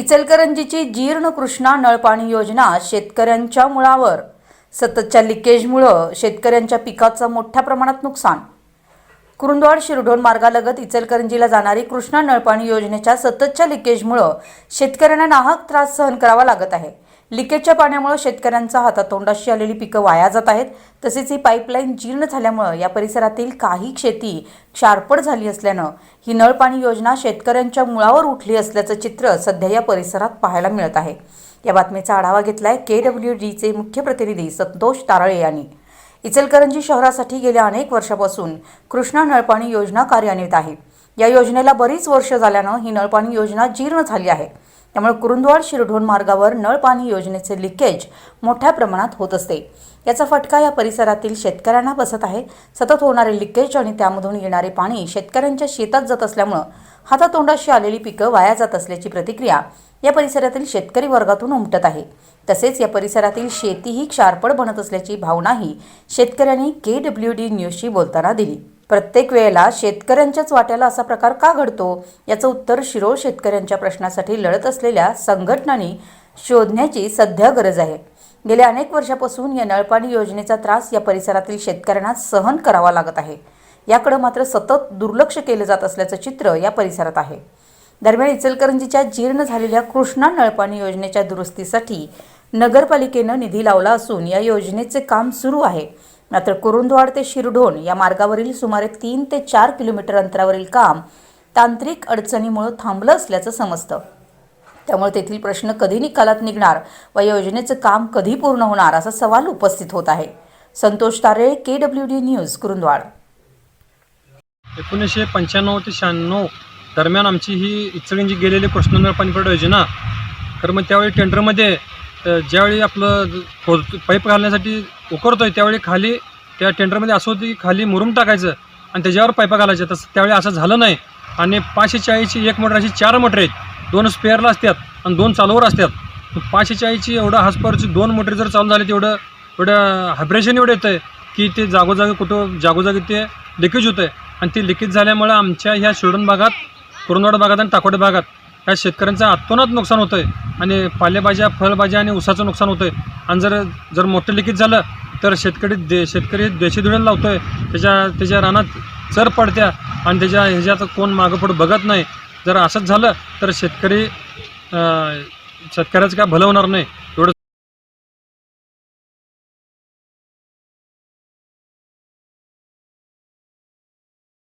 इचलकरंजीची जीर्ण कृष्णा नळपाणी योजना शेतकऱ्यांच्या मुळावर. सततच्या लिकेजमुळं शेतकऱ्यांच्या पिकाचं मोठ्या प्रमाणात नुकसान. कुरुंदवाड शिरढोण मार्गालगत इचलकरंजीला जाणारी कृष्णा नळपाणी योजनेच्या सततच्या लिकेजमुळं शेतकऱ्यांना नाहक त्रास सहन करावा लागत आहे. लिकेजच्या पाण्यामुळे शेतकऱ्यांचा हातातोंडाशी आलेली पिकं वाया जात आहेत. तसेच ही पाईपलाईन जीर्ण झाल्यामुळं या परिसरातील काही शेती क्षारपड झाली असल्यानं ही नळपाणी योजना शेतकऱ्यांच्या मुळावर उठली असल्याचं चित्र सध्या या परिसरात पाहायला मिळत आहे. या बातमीचा आढावा घेतलाय के डब्ल्यू डीचे मुख्य प्रतिनिधी संतोष तारळे यांनी. इचलकरंजी शहरासाठी गेल्या अनेक वर्षापासून कृष्णा नळपाणी योजना कार्यान्वित आहे. या योजनेला बरीच वर्ष झाल्यानं ही नळपाणी योजना जीर्ण झाली आहे. त्यामुळे कुरुंदवाड शिरढोण मार्गावर नळपाणी योजनेचे लिकेज मोठ्या प्रमाणात होत असते. याचा फटका या परिसरातील शेतकऱ्यांना बसत आहे. सतत होणारे लिकेज आणि त्यामधून येणारे पाणी शेतकऱ्यांच्या शेतात जात असल्यामुळं हातातोंडाशी आलेली पिकं वाया जात असल्याची प्रतिक्रिया या परिसरातील शेतकरी वर्गातून उमटत आहे. तसेच या परिसरातील शेतीही क्षारपड बनत असल्याची भावनाही शेतकऱ्यांनी के डब्ल्यू डी न्यूजशी बोलताना दिली. प्रत्येक वेळेला शेतकऱ्यांच्याच वाट्याला असा प्रकार का घडतो? याचं उत्तर शिरोळ शेतकऱ्यांच्या प्रश्नासाठी लढत असलेल्या संघटनांनी शोधण्याची सध्या गरज आहे. गेल्या अनेक वर्षापासून या नळपाणी योजनेचा त्रास या परिसरातील शेतकऱ्यांना सहन करावा लागत आहे. याकडे मात्र सतत दुर्लक्ष केलं जात असल्याचं चित्र या परिसरात आहे. दरम्यान इचलकरंजीच्या जीर्ण झालेल्या कृष्णा नळपाणी योजनेच्या दुरुस्तीसाठी नगरपालिकेनं निधी लावला असून या योजनेचे काम सुरू आहे. मात्र कुरुंदवाड ते शिरढोण या मार्गावरील सुमारे तीन ते चार किलोमीटर अंतरावरील काम तांत्रिक अडचणीमुळे थांबलं असल्याचं समजतं. त्यामुळे तेथील प्रश्न कधी निकालात निघणार व योजनेचं काम कधी पूर्ण होणार असा सवाल उपस्थित होत आहे. Santosh Tare K W D news Kurundwad. एकोणीसशे पंच्याण्णव ते शहाण्णव दरम्यान आमची ही इचलकरंजी गेलेली कृष्णनगर पाणीपुरवठा योजना तर मग त्यावेळी टेंडरमध्ये तर ज्यावेळी आपलं खोद पाईप घालण्यासाठी उकरतो आहे त्यावेळी खाली त्या टेंडरमध्ये असं होतं की खाली मुरुम टाकायचं आणि त्याच्यावर पाईपा घालायच्या तसं त्यावेळी असं झालं नाही. आणि पाचशे चाळीसची एक मोटर अशी चार मोटर आहेत. दोन स्पेअरला असतात आणि दोन चालूवर असतात. पाचशे चाळीसची एवढं हासपावरची दोन मोटर जर चालू झाली तेवढं एवढं हायब्रेशन एवढं येतं आहे की ते जागोजागी कुठं जागोजागी ते लिकेज होतं आहे आणि ते लिकेज झाल्यामुळं आमच्या ह्या शिरडून भागात कुरुंदवाड भागात आणि टाकोडे भागात ह्या शेतकऱ्यांचं आत्तोनात नुकसान होतं आहे आणि पालेभाज्या फळभाज्या आणि ऊसाचं नुकसान होतं आहे आणि जर जर मोठं लिखित झालं तर शेतकरी दे शेतकरी देशी धुळ्याला लावतो आहे त्याच्या त्याच्या रानात चर पडत्या आणि त्याच्या ह्याच्यात कोण मागं पुढं बघत नाही. जर असंच झालं तर शेतकरी शेतकऱ्याचं काय भलं होणार नाही. एवढं